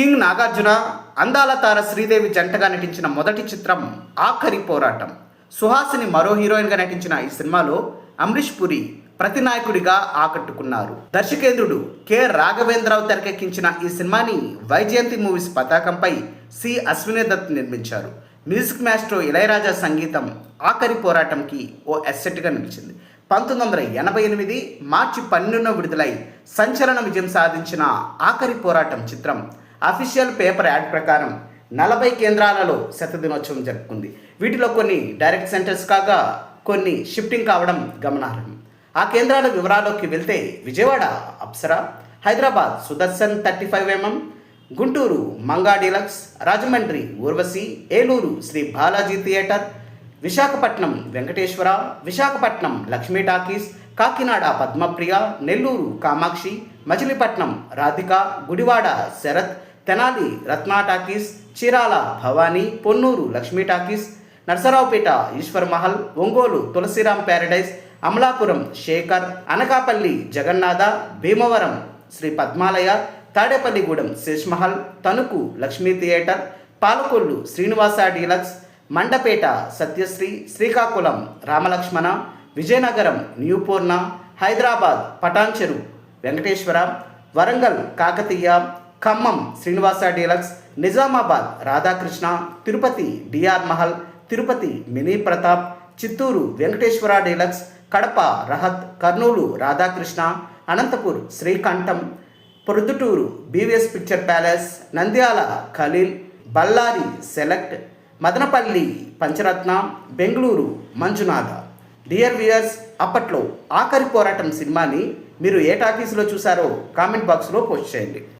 King Nagarjuna అందాల తార శ్రీదేవి జంటగా నటించిన మొదటి చిత్రం ఆఖరి పోరాటం. సుహాసిని మరో హీరోయిన్గా నటించిన ఈ సినిమాలో అమరీష్ పురి ప్రతినాయకుడిగా ఆకట్టుకున్నారు. దర్శకేంద్రుడు కె. రాఘవేంద్రరావు తెరకెక్కించిన ఈ సినిమాని వైజయంతి మూవీస్ పతాకంపై సి. అశ్వినే దత్ నిర్మించారు. మ్యూజిక్ మాస్ట్రో ఇళయరాజా సంగీతం ఆఖరి పోరాటంకి ఓ ఎస్సెట్గా నిలిచింది. పంతొమ్మిది వందల ఎనభై ఎనిమిది మార్చి పన్నెండున విడుదలై సంచలన విజయం సాధించిన ఆఖరి పోరాటం చిత్రం అఫీషియల్ పేపర్ యాడ్ ప్రకారం నలభై కేంద్రాలలో శతదినోత్సవం జరుపుకుంది. వీటిలో కొన్ని డైరెక్ట్ సెంటర్స్ కాగా కొన్ని షిఫ్టింగ్ కావడం గమనార్హం. ఆ కేంద్రాల వివరాల్లోకి వెళ్తే Vijayawada Apsara Hyderabad Sudarshan thirty five MM Guntur Manga deluxe Rajahmundry Urvashi Eluru Shri Balaji theatre Visakhapatnam Venkateswara Visakhapatnam Lakshmi talkies Kakinada Padmapriya Nellore Kamakshi Machilipatnam Radhika Gudivada Sarath Tenali Ratna talkies Chirala Bhavani Ponnuru Lakshmi talkies Narasaraopet Eshwar Mahal Ongole Tulsiram Paradise Amalapuram Shekhar Anakapalli Jagannath Bhimavaram Shri Padmalaya Tadepalligudem Sheshmahal Tanuku Lakshmi theatre Palakollu Srinivasa deluxe Mandapeta Satyasri Srikakulam Ramalakshmana Vizianagaram న్యూపూర్ణ Hyderabad Patancheru Venkateswara Warangal Kakatiya Khammam Srinivasa deluxe Nizamabad Radhakrishna Tirupati DR Mahal Tirupati mini Pratap Chittoor Venkateswara deluxe Kadapa Rahat Kurnool Radhakrishna Anantapur Srikantham Proddatur BVS picture palace Nandyal Khalil Bellary select Madanapalle Pancharatna Bengaluru Manjunatha. Dear viewers అప్పట్లో ఆఖరి పోరాటం సినిమాని మీరు ఏ టాకీస్లో చూసారో comment బాక్స్లో post చేయండి.